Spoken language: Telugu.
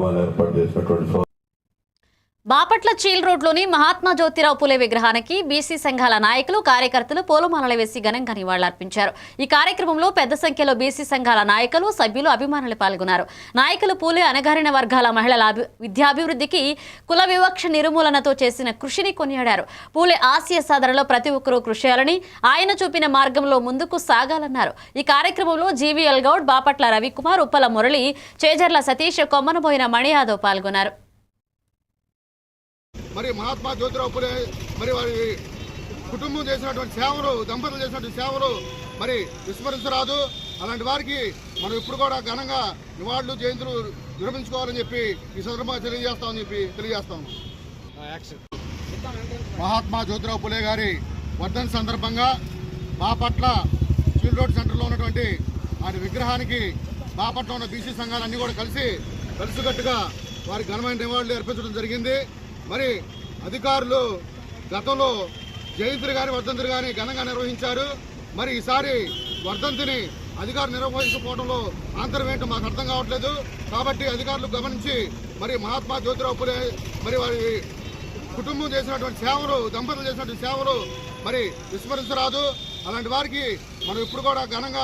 కార్యక్రమాలు ఏర్పాటు చేసినటువంటి బాపట్ల చీల్ రోడ్లోని మహాత్మా జ్యోతిరావు పులే విగ్రహానికి బీసీ సంఘాల నాయకులు కార్యకర్తలు పూలమాలలు వేసి ఘనంగా నివాళులర్పించారు. ఈ కార్యక్రమంలో పెద్ద సంఖ్యలో బీసీ సంఘాల నాయకులు సభ్యులు అభిమానులు పాల్గొన్నారు. నాయకులు పూలే అనగారిన వర్గాల మహిళల అభి- విద్యాభివృద్ధికి కుల వివక్ష నిర్మూలనతో చేసిన కృషిని కొనియాడారు. పూలే ఆసియా సాధనలో ప్రతి ఒక్కరూ కృషి చేయాలని ఆయన చూపిన మార్గంలో ముందుకు సాగాలన్నారు. ఈ కార్యక్రమంలో జీవీఎల్ గౌడ్ బాపట్ల రవికుమార్ ఉప్పల మురళి చేజర్ల సతీష్ కొమ్మనబోయిన మణియాదవ్ పాల్గొన్నారు. మరి మహాత్మా జ్యోతిరావు పులే మరి వారి కుటుంబం చేసినటువంటి సేవలు దంపతులు చేసినటువంటి సేవలు మరి విస్మరించరాదు. అలాంటి వారికి మనం ఇప్పుడు కూడా ఘనంగా నివాళులు జయంతులు నిర్వహించుకోవాలని చెప్పి ఈ సందర్భంగా తెలియజేస్తామని చెప్పి తెలియజేస్తాం మహాత్మా జ్యోతిరావు పులే గారి వర్ధన్ సందర్భంగా బాపట్ల చీల్ రోడ్ సెంటర్లో ఉన్నటువంటి ఆయన విగ్రహానికి బాపట్ల ఉన్న బీసీ సంఘాలన్నీ కూడా కలిసి కలిసికట్టుగా వారి ఘనమైన నివాళులు అర్పించడం జరిగింది. మరి అధికారులు గతంలో జయంతులు కానీ వర్ధంతులు కానీ ఘనంగా నిర్వహించారు. మరి ఈసారి వర్ధంతిని అధికారులు నిర్వహించకపోవడంలో ఆంతరం ఏంటో మాకు అర్థం కావట్లేదు. కాబట్టి అధికారులు గమనించి మరి మహాత్మా జ్యోతిరావు పులే మరి వారి కుటుంబం చేసినటువంటి సేవలు దంపతులు చేసినటువంటి సేవలు మరి విస్మరించరాదు. అలాంటి వారికి మనం ఇప్పుడు కూడా ఘనంగా